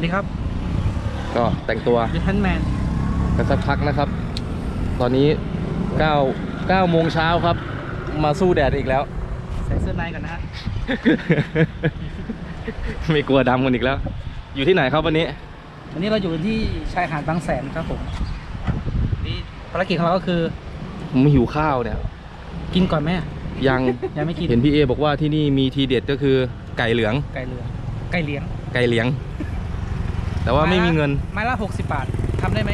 วัสดีครับ ก็แต่งตัวดิทันแมนกันสักพักนะครับ ตอนนี้9 9โมงเช้าครับ มาสู้แดดอีกแล้ว ใส่เสื้อในก่อนนะฮะ ไม่กลัวดำกันอีกแล้ว อยู่ที่ไหนครับวันนี้ วันนี้เราอยู่ที่ชายหาดบางแสนครับผมนี่ภารกิจของเราก็คือผมหิวข้าวเนี่ย กินก่อนไหมยังยังไม่กิน เห็นพี่เอบอกว่าที่นี่มีทีเด็ดก็คือไก่เหลือง ไก่เรือไก่เลี้ยง ไก่เหลียง แต่ว่าไม่มีเงิน ไม้ละหกสิบบาททำได้ไหม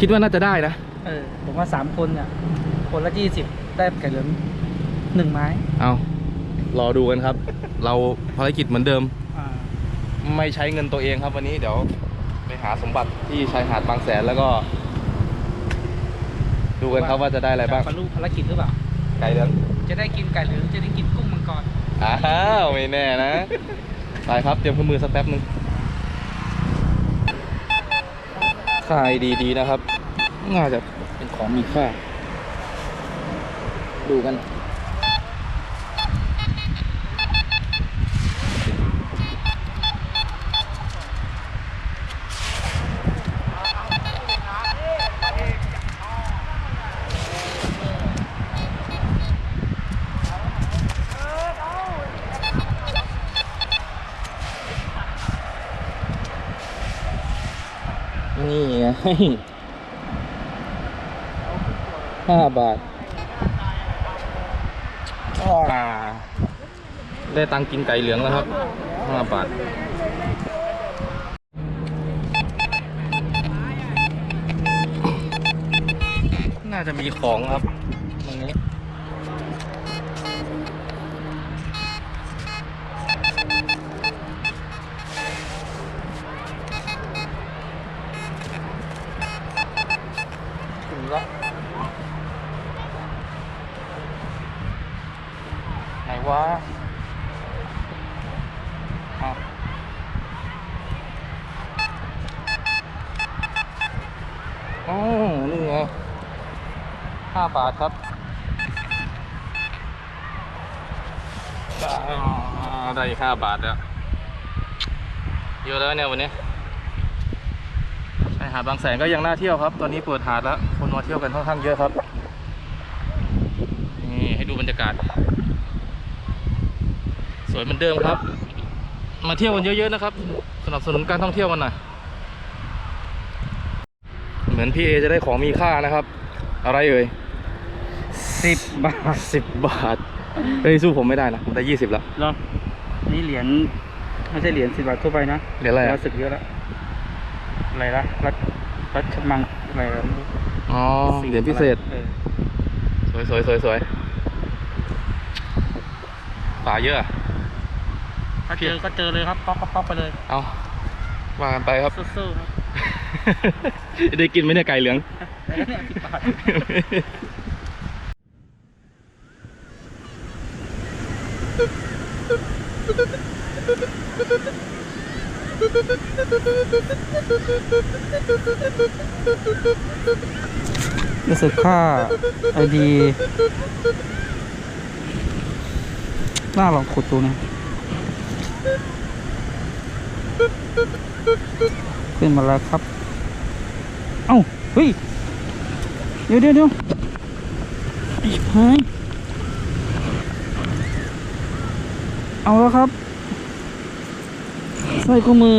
คิดว่าน่าจะได้นะเออ ผมว่าสามคนเนี่ย คนละยี่สิบได้ไก่เหลืองหนึ่งไม้ เอารอดูกันครับ เราภารกิจเหมือนเดิม อ่า ไม่ใช้เงินตัวเองครับวันนี้เดี๋ยวไปหาสมบัติที่ชายหาดบางแสนแล้วก็ ดูกันครับว่าจะได้อะไรบ้างจบรรลุภารกิจหรือเปล่า ไก่เหลือง จะได้กินไก่เหลืองจะได้กินกุ้งมังกร อ้าว ไม่แน่นะ ไปครับ เตรียมเครื่องมือสักแป๊บหนึ่ง ขายดีๆนะครับ น่าจะเป็นของมีค่า ดูกัน นี่ไงห้าบาทอ่าได้ตังค์กินไก่เหลืองแล้วครับห้าบาทน่าจะมีของครับ วะอ๋อนี่ไงห้าบาทครับได้อีกห้าบาทแล้วเยอะแล้วเนี่ยวันนี้ชายหาดบางแสนก็ยังน่าเที่ยวครับ ตอนนี้เปิดหาดแล้ว คนมาเที่ยวกันค่อนข้างเยอะครับ นี่ให้ดูบรรยากาศ วยเหมือนเดิมครับ มาเที่ยวกันเยอะๆนะครับ สนับสนุนการท่องเที่ยวกันหน่อยเหมือนพี่เอจะได้ของมีค่านะครับ อะไรเอ่ยสิบบาทสิบบาทเฮ้ยสู้ผมไม่ได้นะผมได้ยี่สิบแล้วเหรอนี่เหรียญไม่ใช่เหรียญสิบบาททั่วไปนะเหรียญอะไรอะ รู้สึกเยอะแล้วอะไรละรัชรัชมังอะไรละไม่รู้อ๋อเหรียญพิเศษ ออสวยสวยสวยสวยป่าเยอะอะ ถ้าเจอก็เจอเลยครับป๊อกป๊อกป๊อกไปเลย เอาว่ากันไปครับสู้ๆครับได้กินไหมเนี่ยไก่เหลืองเนี่ยสิบบาทรู้สึกค่าไอดี น่าลองขุดดูนะ ขึ้นมาแล้วครับ เอ้า เฮ้ย เดี๋ยวเดี๋ยวเดี๋ยวอีกหายเอาแล้วครับใส่ข้อมือ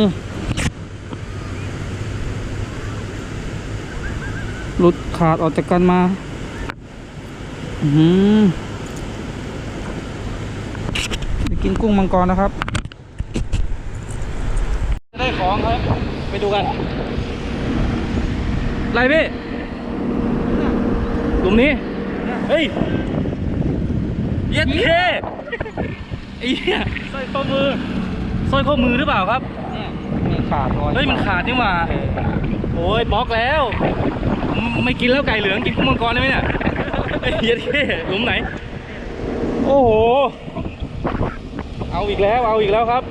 หลุดขาดออกจากกันมา อือหือไปกินกุ้งมังกรนะครับ ได้ของครับ ไป ดูกันอะไรพี่หลุมนี้ เฮ้ยเย็ดเคไอ้เหี้ยสร้อยข้อมือสร้อยข้อมือหรือเปล่าครับเนี่ยมีขาดรอยเฮ้ยมันขาดนี่หว่าเออโอ้ยบล็อกแล้วไม่ไม่กินแล้วไก่เหลืองกินกุ้งมังกรได้ไหมเนี่ยไอ้เหี้ยเท่หลุมไหน โอ้โห เอาอีกแล้วเอาอีกแล้วครับ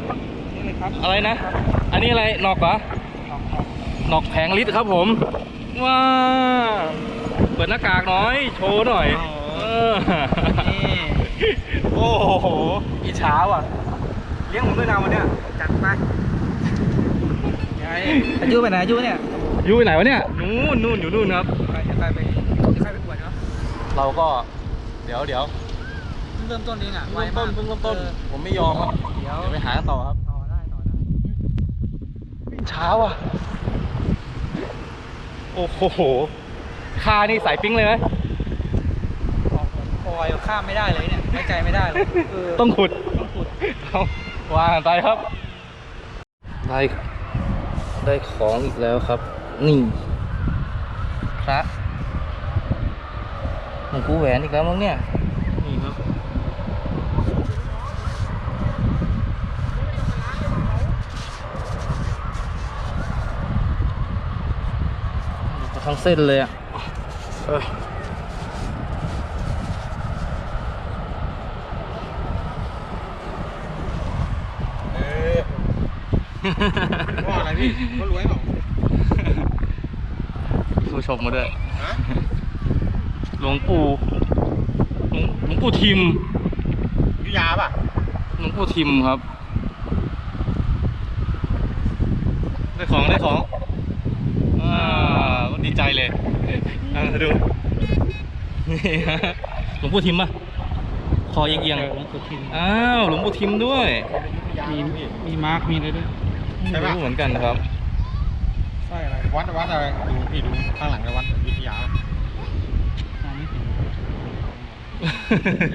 นี่เลยครับอะไรนะ อันนี้อะไรหนอกเหรอ หนอกแผงลิตรครับผมว้าเปิดหน้ากากหน่อย โชว์หน่อยเออนี่โอ้โหอิจฉาว่ะ เลี้ยงผมด้วยนะวันเนี้ยจัดไปนอายุไปไหนอายุเนี่ยอยู่ไหนวะเนี่ยนู่นนู่นอยู่นู่นครับจะใครไปจะใครไปปวดเนาะเราก็เดี๋ยวเดี๋ยวเริ่มต้นเองอะเริ่มต้นเพิ่งเริ่มต้น ผมไม่ยอมครับ เดี๋ยวเดี๋ยวไปหากันต่อครับ ต่อได้ต่อได้เช้าอะ โอ้โหคานี่สายปิ้งเลยไหมปล่อยข้ามไม่ได้เลยเนี่ยไว้ใจไม่ได้เลยต้องขุดต้องขุดเอาวางไปครับได้ได้ของอีกแล้วครับ นี่พระหลวงปู่แหวนอีกแล้วมั้งเนี่ยนี่ครับ ทั้งเส้นเลยอะเออว่าอะไรพี่ก็รวยเปล่าผู้ชมมาด้วยฮะหลวงปู่หลวงหลวงปู่ทิมยุยาป่ะหลวงปู่ทิมครับ ได้ของได้ของอ่าก็ดีใจ เลยอ่าดูนี่ฮะหลวงปู่ทิมป่ะคอเอียงหลวงปู่ทิม ๆอ้าวหลวงปู่ทิมด้วยมีมีมาร์กมีอะไรด้วยไม่รู้เหมือนกันนะครับสร้อยอะไรวัดวัดอะไรดูพี่ดูข้างหลังในวัดวิทยามองไม่เห็น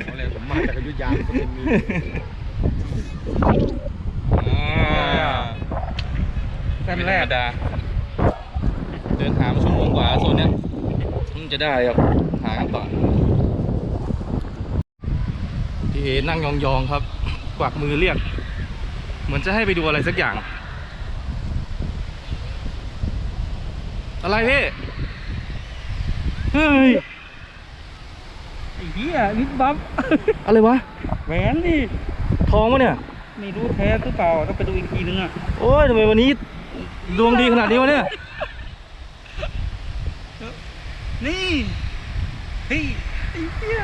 เขาเลยผมมาจากอยุธยาก็เป็นมีอ่าแต้มไม่ธแรรกรมดาเดินหามาชั่วโมงกว่าโซนเนี้ยมันจะได้ครับหากันต่อพี่เอนั่งยองๆครับ กวักมือเรียก เหมือนจะให้ไปดูอะไรสักอย่าง อะไรพี่เฮ้ยไอ้เหี้ยนิดบัฟอะไรวะแหวนดิทองวะเนี่ยไม่รู้แท้หรือเปล่าต้องไปดูอีกทีนึงอะโอ้ยทำไมวันนี้ดวงดีขนาดนี้วะเนี่ย นี่เฮ้ยไอ้เหี้ย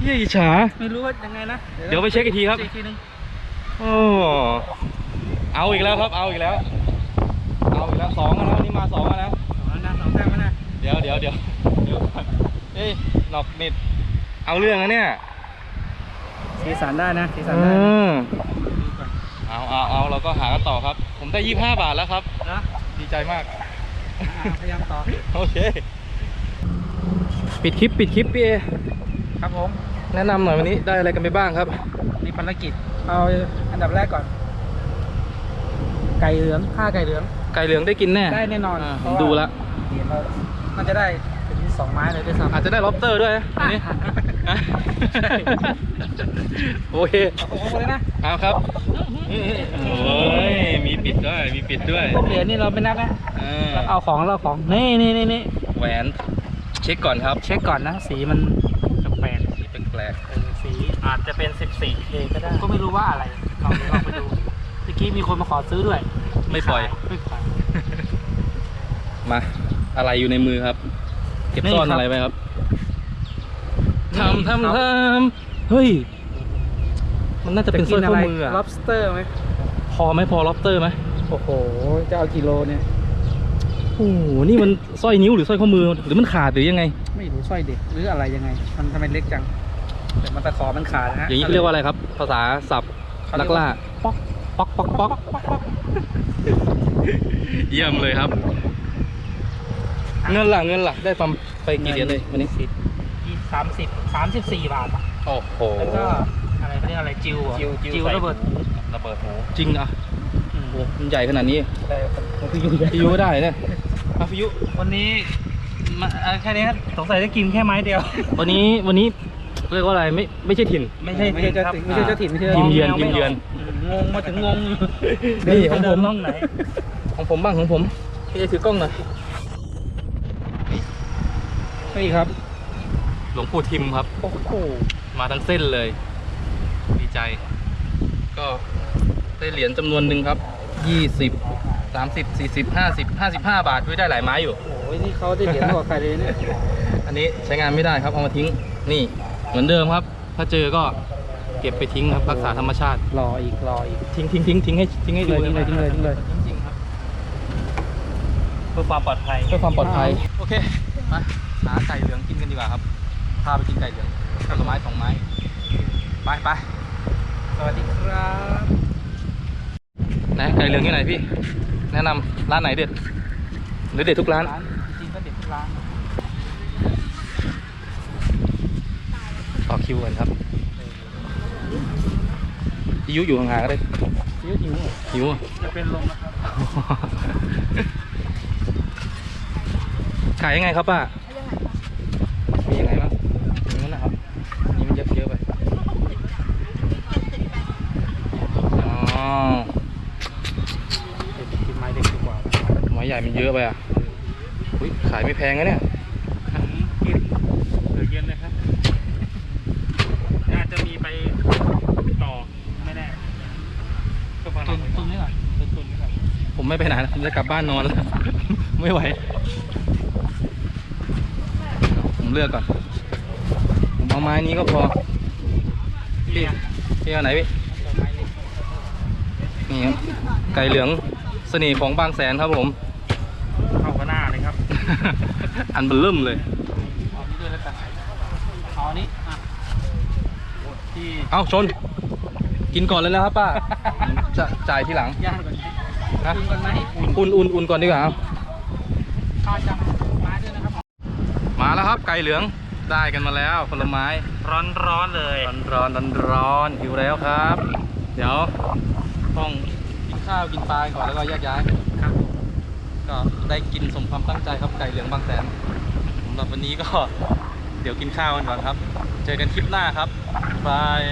เยี่ยอิจฉา ไม่รู้ว่ายังไงนะเดี๋ยวไปเช็คอีกทีครับเช็อีกทีนึงโอ้เอาอีกแล้วครับ เอาอีกแล้ว เอาอีกแล้วสองแล้ววันนี้มาสองแล้วสองแล้วนะสองแต้มแล้วนะเดี๋ยวเดี๋ยวเดี๋ยวเดี๋ยวก่อนเอ้ยหนอกนิดเอาเรื่องนะเนี่ยสีสันได้นะสีสันเอได้นะอดูก่อนเอาเอาเอาเราก็หากันต่อครับ ผมได้ยี่ห้าบาทแล้วครับ นะ ดีใจมากอ่า พยายามต่อ โอเค ปิดคลิปปิดคลิปพี่เอครับผม แนะนำหน่อยวันนี้ได้อะไรกันไปบ้างครับนี่ภารกิจ เอาอันดับแรกก่อน ไก่เหลืองผ้าไก่เหลือง ไก่เหลืองได้กินแน่ได้แน่นอนาเพผมราะว่าดูแล้วเห็นเรามันจะได้ถึงสองไม้เลยด้วยซ้ำอาจจะได้ล็อบสเตอร์ด้วยนะอันนี้อะใช่โอเคเอาของผมเลยนะ เอาครับ โอ้ย มี ปิดด้วย มีปิดด้วยพวกเหรียญนี่เราไม่นับนะอ่าเราเอาของเราของนี่นี่นี่นี่แหวนเช็คก่อนครับเช็คก่อนนะ สีมันแปลกสีแปลกๆเออสีอาจจะเป็น 14K ก็ได้ ก็ไม่รู้ว่าอะไรลองลองไปดู เมื่อกี้มีคนมาขอซื้อด้วยๆไม่ปล่อยไม่ปล่อย มา อะไรอยู่ในมือครับ เก็บซ่อนนี่ครับ อะไรไปครับนี่ทำครับทำทำเฮ้ย มันน่าจะเป็นสร้อยข้อมืออะ lobster ไหม พอไหมพอล็อบสเตอร์ไหมโอ้โห จะเอากี่โลเนี่ย โอ้โหนี่มันสร้อยนิ้วหรือสร้อยข้อมือหรือมันขาดหรือยังไง ไม่รู้สร้อยเด็กหรืออะไรยังไง มันทำไมเล็กจัง แต่มันตะขอมันขาดนะฮะอย่างนี้เขาเรียกว่าอะไรครับ ภาษาศัพท์นักล่าป๊อกป๊อกป๊อกป๊อกเยี่ยมเลยครับ เงินหลักเงินหลักได้ความไปกี่เหรียญเลยวันนี้สามสิบสามสิบสี่บาทอะโอ้โห แล้วก็ อะไรเขาเรียกอะไรจิวเหรอจิวจิวจิวใส่ ระเบิดระเบิดหูจริงอะอืมโอ้มันใหญ่ขนาดนี้ได้ของพี่ยุใหญ่พี่ยุก็ได้เนี่ยอะพี่ยุวันนี้มาเอ่อแค่นี้ครับสงสัยจะกินแค่ไม้เดียว วันนี้วันนี้เรียกว่าอะไรไม่ไม่ใช่ถิ่น ไม่ใช่ไม่ใช่เจ้าถิ่นไม่ใช่เจ้าถิ่นไม่ใช่ทีมเยือนแวทีมเยือน งงมาถึงงงนี่ของผมเดิห้องไหน ของผมบ้างของผมพี่จะถือกล้องหน่อยนี่ครับ หลวงปู่ทิมครับ โอ้โหมาทั้งเส้นเลยดี ใจ ก็ได้เหรียญจำนวนหนึ่งครับยี่สิบสามสิบสี่สิบห้าสิบห้าสิบห้าบาทด้วยได้หลายไม้อยู่ โอ้ยนี่เขาได้เหรียญมากกว่าใครเลยเนี่ย อันนี้ใช้งานไม่ได้ครับเอามาทิ้งนี่เหมือนเดิมครับ ถ้าเจอก็เก็บไปทิ้งครับรักษาธรรมชาติ รออีกรออีกทิ้งทิ้งทิ้งทิ้งให้ทิ้งให้ทิ้งดูเลยทิ้งเลยทิ้งเลยทิ้งเลยจริงๆครับเพื่อความปลอดภัยเพื่อความปลอดภัยโอเคมาหาไก่เหลืองกินกันดีกว่าครับพาไปกินไก่เหลืองผลไม้สองไม้ไปไป สวัสดีครับนะไก่เหลืองที่ไหนพี่ แนะนำร้านไหนเด็ดหรือเด็ดทุกร้านร้านจริงก็เด็ดทุกร้านต่อคิวกันครับพี่ยุอยู่ห่างๆก็ได้หิวหิวหิวอะจะเป็นลมนะครับขายยังไงครับป้ามียังไงบ้างอย่างนั้นนะครับอันนี้มันเยอะเยอะไป อ๋อเด็ดกินไม้เด็กดีกว่าไม้ใหญ่มันเยอะไปอะอุ้ยขายไม่แพงนะเนี่ยกินเหลือเย็นเลยครับอาจจะมีไปต่อไม่แน่ก็ฟังตุนตุนนี่ก่อนตุนตุนนี่ก่อนผมไม่ไปไหนนะผมจะกลับบ้านนอนแล้ว ไม่ไหว ผมเลือกก่อน ผมเอาไม้นี้ก็พอพี่พี่เอาไหนพี่ นี่ครับไก่เหลืองเสน่ห์ของบางแสนครับผม เข้ากับหน้าเลยครับ อันเบลเริ่มเลย เอานี้ด้วยแล้วกันเอาอันนี้อะที่เอ้าชน กินก่อนเลยนะครับป้าจะจ่ายทีหลังย่างก่อนไหมนะอุ่นก่อนไหมอุ่นอุ่นอุ่นอุ่นก่อนดีกว่าเอาข้าวจำไม้ด้วยนะครับ มาแล้วครับไก่เหลืองได้กันมาแล้วผลไม้ร้อนร้อนๆเลย ร้อนร้อนร้อนร้อนหิวแล้วครับ เดี๋ยว ต้องกินข้าวกินปลาก่อนแล้วก็แยกย้ายครับก็ได้กินสมความตั้งใจครับไก่เหลืองบางแสนสำหรับวันนี้ก็เดี๋ยวกินข้าวกันก่อนครับ เจอกันคลิปหน้าครับบาย